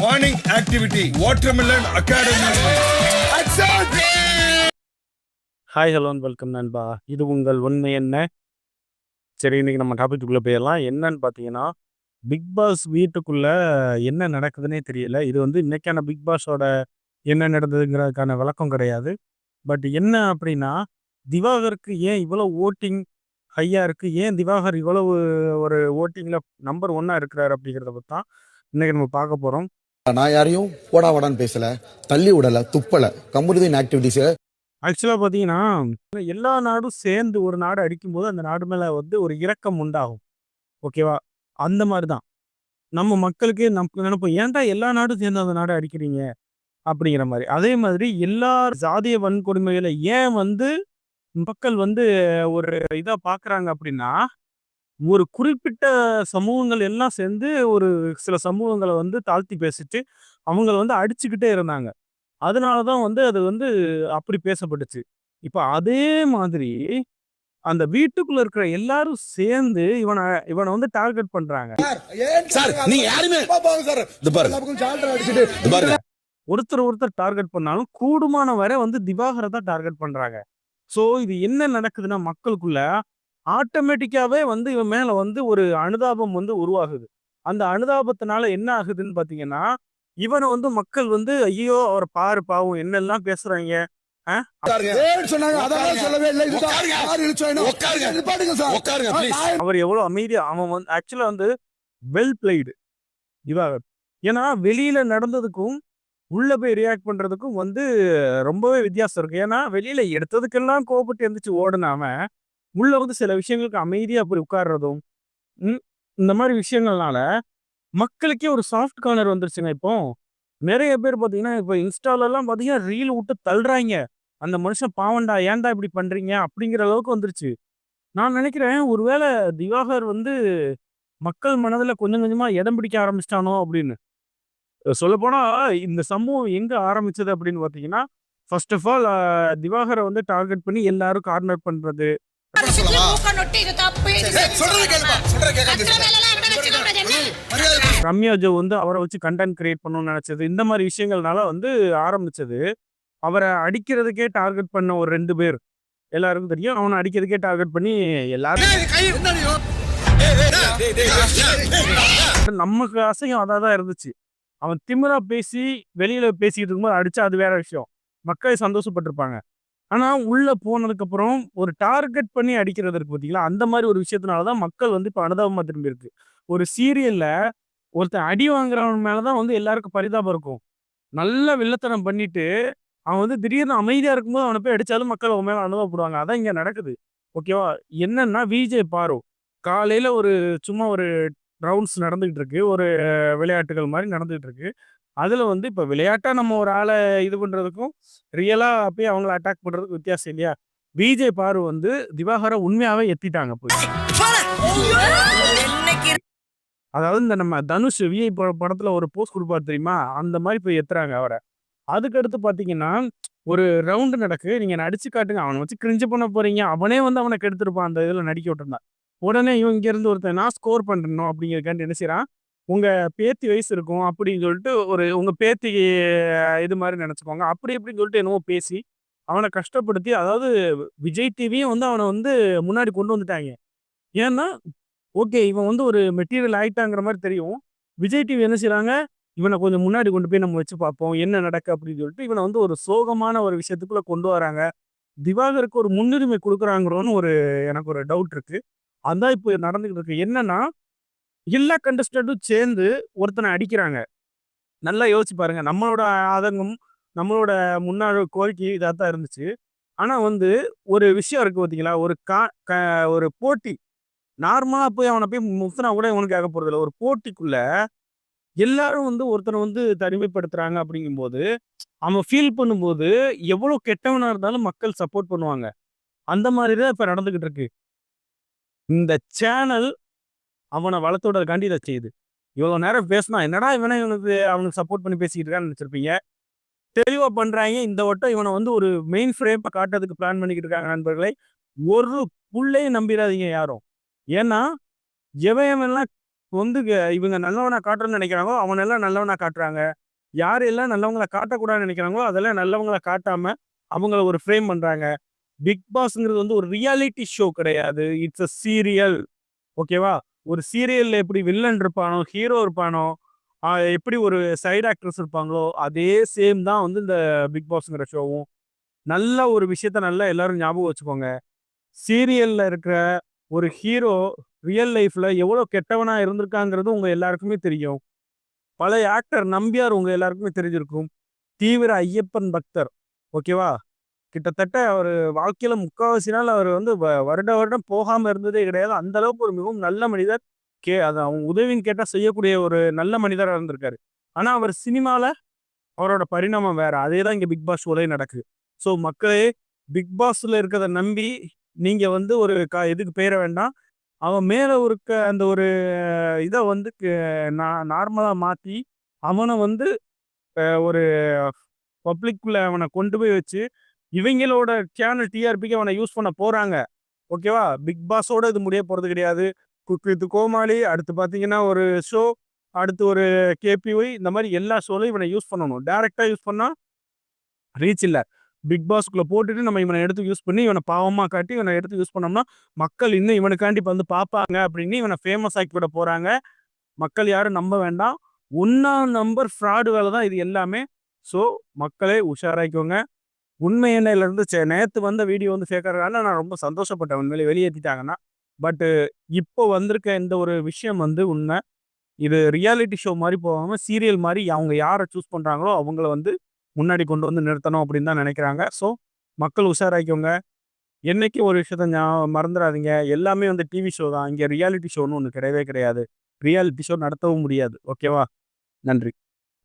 Morning activity watermelon academy hi hello welcome நண்பா. இது உங்கள் உண்மை என்ன? சரி இன்னைக்கு நம்ம டாபிக்குள்ளே போயிடலாம். என்னன்னு பார்த்தீங்கன்னா பிக் பாஸ் வீட்டுக்குள்ளே என்ன நடக்குதுன்னே தெரியல. இது வந்து இன்னைக்கான பிக் பாஸோட என்ன நடந்ததுங்கிறதுக்கான விளக்கம் கிடையாது. பட் என்ன அப்படின்னா திவாகருக்கு ஏன் இவ்வளோ ஓட்டிங் ஹையாக இருக்குது ஏன் திவாகர் இவ்வளவு ஒரு ஓட்டிங்கில் நம்பர் ஒன்னாக இருக்கிறார் அப்படிங்கிறத பற்றி தான் இன்றைக்கி நம்ம பார்க்க போகிறோம் நான் யாரையும் போடா வாடான்னு பேசல தள்ளி விடல துப்பல. கம்யூனிட்டி ஆக்டிவிட்டிஸ் ஆக்சுவலாக பார்த்தீங்கன்னா எல்லா நாடும் சேர்ந்து ஒரு நாடு அடிக்கும்போது அந்த நாடு மேலே வந்து ஒரு இரக்கம் உண்டாகும். ஓகேவா அந்த மாதிரி தான் நம்ம மக்களுக்கு நம்ம நினைப்போம் ஏன்டா எல்லா நாடும் சேர்ந்து அந்த நாடு அடிக்கிறீங்க? அப்படிங்கிற மாதிரி. அதே மாதிரி எல்லா ஜாதிய வன்கொடுமைகளை ஏன் வந்து மக்கள் வந்து ஒரு இதாக பார்க்குறாங்க அப்படின்னா ஒரு குறிப்பிட்ட சமூகங்கள் எல்லாம் சேர்ந்து ஒரு சில சமூகங்களை வந்து தாழ்த்தி பேசிட்டு அவங்கள வந்து அடிச்சுக்கிட்டே இருந்தாங்க. அதனால தான் வந்து அது வந்து அப்படி பேசப்பட்டுச்சு. இப்போ அதே மாதிரி அந்த வீட்டுக்குள்ள இருக்கிற எல்லாரும் சேர்ந்து இவனை இவனை வந்து டார்கெட் பண்றாங்க. சார் நீங்க யாருமே இது பாருங்க. ஒருத்தர் ஒருத்தர் டார்கெட் பண்ணாலும் கூடுமான வரை வந்து திவாகரை தான் டார்கெட் பண்றாங்க. ஸோ இது என்ன நடக்குதுன்னா மக்களுக்குள்ள ஆட்டோமேட்டிக்காவே வந்து இவன் மேல வந்து ஒரு அனுதாபம் வந்து உருவாகுது. அந்த அனுதாபத்தினால என்ன ஆகுதுன்னு பாத்தீங்கன்னா இவனை வந்து மக்கள் வந்து ஐயோ அவரை பாரு பாவம் என்னெல்லாம் பேசுறாங்க அவர் எவ்வளவு அமைதியா அவன் வந்து ஆக்சுவலா வந்து வெல் பிளேடு திவாகர் ஏன்னா வெளியில நடந்ததுக்கும் உள்ள போய் ரியாக்ட் பண்றதுக்கும் வந்து ரொம்பவே வித்தியாசம் இருக்கு. ஏன்னா வெளியில எடுத்ததுக்கெல்லாம் கோபப்பட்டு எந்திரிச்சு ஓடுனாம உள்ள வந்து சில விஷயங்களுக்கு அமைதியாக போய் உட்கார்றதும் இந்த மாதிரி விஷயங்கள்னால மக்களுக்கே ஒரு சாஃப்ட் கார்னர் வந்துருச்சுங்க இப்போ. நிறைய பேர் பார்த்தீங்கன்னா இப்போ இன்ஸ்டாலெல்லாம் பார்த்தீங்கன்னா ரீல் விட்டு தள்ளுறாங்க. அந்த மனுஷன் பாவண்டா ஏன்டா இப்படி பண்ணுறீங்க அப்படிங்கிற அளவுக்கு வந்துருச்சு. நான் நினைக்கிறேன் ஒருவேளை திவாகர் வந்து மக்கள் மனதில் கொஞ்சம் கொஞ்சமாக இடம் பிடிக்க ஆரம்பிச்சிட்டானோ அப்படின்னு. சொல்லப்போனால் இந்த சம்பவம் எங்கே ஆரம்பிச்சது அப்படின்னு பார்த்தீங்கன்னா ஃபர்ஸ்ட் ஆஃப் ஆல் திவாகரை வந்து டார்கெட் பண்ணி எல்லாரும் கார்னர் பண்ணுறது ரம்யா ஜோ வந்து அவரை வச்சு கண்டென்ட் கிரியேட் பண்ணணும்னு நினைச்சது. இந்த மாதிரி விஷயங்கள்னால வந்து ஆரம்பிச்சது. அவரை அடிக்கிறதுக்கே டார்கெட் பண்ண ஒரு ரெண்டு பேர். எல்லாருக்கும் தெரியும். அவனை அடிக்கிறதுக்கே டார்கெட் பண்ணி எல்லாரும் நமக்கு அசையும் அதாக தான் இருந்துச்சு. அவன் திமிரா பேசி வெளியில பேசிக்கிட்டு இருக்கும்போது அடிச்சா அது வேற விஷயம். மக்கள் சந்தோஷப்பட்டிருப்பாங்க. ஆனால் உள்ளே போனதுக்கப்புறம் ஒரு டார்கெட் பண்ணி அடிக்கிறது இருக்கு அந்த மாதிரி ஒரு விஷயத்தினாலதான் மக்கள் வந்து இப்போ அனுதாபமாக திரும்பி இருக்கு. ஒரு சீரியலில் ஒருத்தன் அடி வாங்குறவன் மேலே தான் வந்து எல்லாருக்கும் பரிதாபம் இருக்கும். நல்ல வில்லத்தனம் பண்ணிட்டு அவன் வந்து திடீர்னு அமைதியாக இருக்கும்போது அவனை போய் அடித்தாலும் மக்கள் அவன் மேலே அனுபவப்படுவாங்க அதான் இங்கே நடக்குது. ஓகேவா? என்னன்னா விஜய் பாரு காலையில் ஒரு சும்மா ஒரு ரவுண்ட்ஸ் நடந்துகிட்டு இருக்கு. ஒரு விளையாட்டுகள் மாதிரி நடந்துகிட்டு இருக்கு. அதுல வந்து இப்ப விளையாட்டா நம்ம ஒரு ஆளை இது பண்றதுக்கும் ரியலா போய் அவங்கள அட்டாக் பண்றதுக்கும் வித்தியாசம் இல்லையா? விஜய் பாரு வந்து திவாகரை உண்மையாவே எத்திட்டாங்க போய். அதாவது இந்த நம்ம தனுஷ் விஐ படத்துல ஒரு போஸ்ட் கொடுப்பாரு தெரியுமா? அந்த மாதிரி போய் எத்துறாங்க அவரை. அதுக்கடுத்து பாத்தீங்கன்னா ஒரு ரவுண்டு நடக்கு. நீங்க நடிச்சு காட்டுங்க. அவனை வச்சு கிரிஞ்சு பண்ண போறீங்க. அவனே வந்து அவனை கெடுத்திருப்பான். அந்த இதுல நடிக்க விட்டுருந்தான். உடனே இவன் இங்க இருந்து ஒருத்தன் நான் ஸ்கோர் பண்ணணும் அப்படிங்கிறக்காண்டி என்ன செய்றான்? உங்க பேத்தி வயசு இருக்கும் அப்படின்னு சொல்லிட்டு ஒரு உங்க பேத்தி இது மாதிரி நினைச்சுக்கோங்க அப்படி இப்படின்னு சொல்லிட்டு என்னவோ பேசி அவனை கஷ்டப்படுத்தி அதாவது விஜய் டிவியும் வந்து அவனை வந்து முன்னாடி கொண்டு வந்துட்டாங்க. ஏன்னா ஓகே இவன் வந்து ஒரு மெட்டீரியல் ஆயிட்டாங்கிற மாதிரி தெரியும். விஜய் டிவி என்ன செய்கிறாங்க இவனை கொஞ்சம் முன்னாடி கொண்டு போய் நம்ம வச்சு பார்ப்போம். என்ன நடக்கு அப்படின்னு சொல்லிட்டு இவனை வந்து ஒரு சோகமான ஒரு விஷயத்துக்குள்ளே கொண்டு வராங்க. திவாகருக்கு ஒரு முன்னுரிமை கொடுக்குறாங்கிறோன்னு ஒரு எனக்கு ஒரு டவுட் இருக்குது அதான் இப்போ நடந்துக்கிட்டு இருக்கு. என்னன்னா எல்லா கண்டஸ்டன்ட்டும் சேர்ந்து ஒருத்தனை அடிக்கிறாங்க. நல்லா யோசிச்சு பாருங்க. நம்மளோட ஆதங்கம் நம்மளோட முன்னாள் கோரிக்கை இதாக தான் இருந்துச்சு. ஆனால் வந்து ஒரு விஷயம் இருக்குது பார்த்தீங்களா ஒரு கா க- ஒரு போட்டி. நார்மலாக போய் அவனை போய் முத்தனா கூட இவனுக்கு ஆக போகிறதில்ல ஒரு போட்டிக்குள்ள எல்லாரும் வந்து ஒருத்தனை வந்து தனிமைப்படுத்துகிறாங்க அப்படிங்கும்போது அவன் ஃபீல் பண்ணும்போது எவ்வளோ கெட்டவனாக இருந்தாலும் மக்கள் சப்போர்ட் பண்ணுவாங்க. அந்த மாதிரி தான் இப்போ நடந்துக்கிட்டு இருக்கு. இந்த சேனல் அவனை வளர்த்து விடுறதுக்காண்டி இதை செய்யுது. இவ்வளோ நேரம் பேசினா என்னடா இவனை இவனுக்கு அவனுக்கு சப்போர்ட் பண்ணி பேசிக்கிட்டு இருக்கான்னு நினச்சிருப்பீங்க? தெளிவாக பண்ணுறாங்க இந்த வட்டம் இவனை வந்து ஒரு மெயின் ஃப்ரேமை காட்டுறதுக்கு பிளான் பண்ணிக்கிட்டு இருக்காங்க நண்பர்களை. ஒரு புள்ளையும் நம்பிடாதீங்க யாரும். ஏன்னா எவன் வந்து இவங்க நல்லவனா காட்டுறேன்னு நினைக்கிறாங்களோ அவனெல்லாம் நல்லவனாக நல்லவனா காட்டுறாங்க. யார் எல்லாம் நல்லவங்களை காட்டக்கூடாதுன்னு நினைக்கிறாங்களோ அதெல்லாம் நல்லவங்களை காட்டாம அவங்கள ஒரு ஃப்ரேம் பண்றாங்க. பிக் பாஸ்ங்கிறது வந்து ஒரு ரியாலிட்டி ஷோ கிடையாது. இட்ஸ் அ சீரியல் ஓகேவா ஒரு சீரியல்ல எப்படி வில்லன் இருப்பானோ ஹீரோ இருப்பானோ எப்படி ஒரு சைடு ஆக்டர்ஸ் இருப்பாங்களோ அதே சேம் தான் வந்து இந்த பிக் பாஸ்ங்கிற ஷோவும் நல்ல ஒரு விஷயத்த நல்லா எல்லாரும் ஞாபகம் வச்சுக்கோங்க. சீரியல்ல இருக்கிற ஒரு ஹீரோ ரியல் லைஃப்ல எவ்வளோ கெட்டவனா இருந்திருக்காங்கிறது உங்க எல்லாருக்குமே தெரியும். பழைய ஆக்டர் நம்பியார் உங்க எல்லாருக்குமே தெரிஞ்சிருக்கும். தீவிர ஐயப்பன் பக்தர். ஓகேவா கிட்டத்தட்ட அவர் வாழ்க்கையில முக்காவாசி நாள் அவர் வந்து வ- வருட வருடம் போகாம இருந்ததே கிடையாது. அந்த அளவுக்கு ஒரு மிகவும் நல்ல மனிதர். கே அது அவங்க உதவின்னு கேட்டால் செய்யக்கூடிய ஒரு நல்ல மனிதராக இருந்திருக்காரு. ஆனால் அவர் சினிமாவில் அவரோட பரிணாமம் வேற. அதே தான் இங்கே பிக் பாஸ் ஷோலே நடக்குது. ஸோ மக்களே பிக் பாஸில் இருக்கிறத நம்பி நீங்கள் வந்து ஒரு கா இதுக்கு பேர வேண்டாம். அவன் மேலே இருக்க அந்த ஒரு இதை வந்து நார்மலாக மாற்றி அவனை வந்து ஒரு பப்ளிக்குள்ளே அவனை கொண்டு போய் வச்சு இவங்களோட சேனல் டிஆர்பிக்கு அவனை யூஸ் பண்ண போகிறாங்க ஓகேவா பிக் பாஸோட இது முடிய போகிறது கிடையாது. குக் வித் கோமாளி அடுத்து பார்த்தீங்கன்னா ஒரு ஷோ அடுத்து ஒரு கேபிஒய் இந்த மாதிரி எல்லா ஷோலையும் இவனை யூஸ் பண்ணணும். டேரெக்டாக யூஸ் பண்ணால் ரீச் இல்லை. பிக் பாஸ்க்குள்ளே போட்டுட்டு நம்ம இவனை எடுத்து யூஸ் பண்ணி இவனை பாவமாக காட்டி இவனை எடுத்து யூஸ் பண்ணோம்னா மக்கள் இன்னும் இவனுக்காண்டி இப்போ வந்து பார்ப்பாங்க அப்படின்னு இவனை ஃபேமஸ் ஆக்கி விட போகிறாங்க மக்கள் யாரும் நம்ப வேண்டாம். ஒன்றாம் நம்பர் ஃப்ராடு வேலை தான் இது எல்லாமே. ஸோ மக்களே உஷாராய்க்கோங்க. உண்மை என்னையிலேருந்து சே- நேற்று வந்த வீடியோ வந்து சேர்க்கறதுனால நான் ரொம்ப சந்தோஷப்பட்டேன். உண்மையிலே வெளியேற்றிட்டாங்கன்னா. பட்டு இப்போ வந்திருக்க இந்த ஒரு விஷயம் வந்து உண்மை. இது ரியாலிட்டி ஷோ மாதிரி போகாமல் சீரியல் மாதிரி அவங்க யாரை சூஸ் பண்ணுறாங்களோ அவங்கள வந்து முன்னாடி கொண்டு வந்து நிறுத்தணும் அப்படின்னு தான் நினைக்கிறாங்க. ஸோ மக்கள் உஷாராக்கிக்கோங்க என்னைக்கு ஒரு விஷயத்த ஞாபகம் மறந்துடாதீங்க எல்லாமே வந்து டிவி ஷோ தான். இங்கே ரியாலிட்டி ஷோன்னு ஒன்று கிடையவே கிடையாது. ரியாலிட்டி ஷோ நடத்தவும் முடியாது. ஓகேவா நன்றி.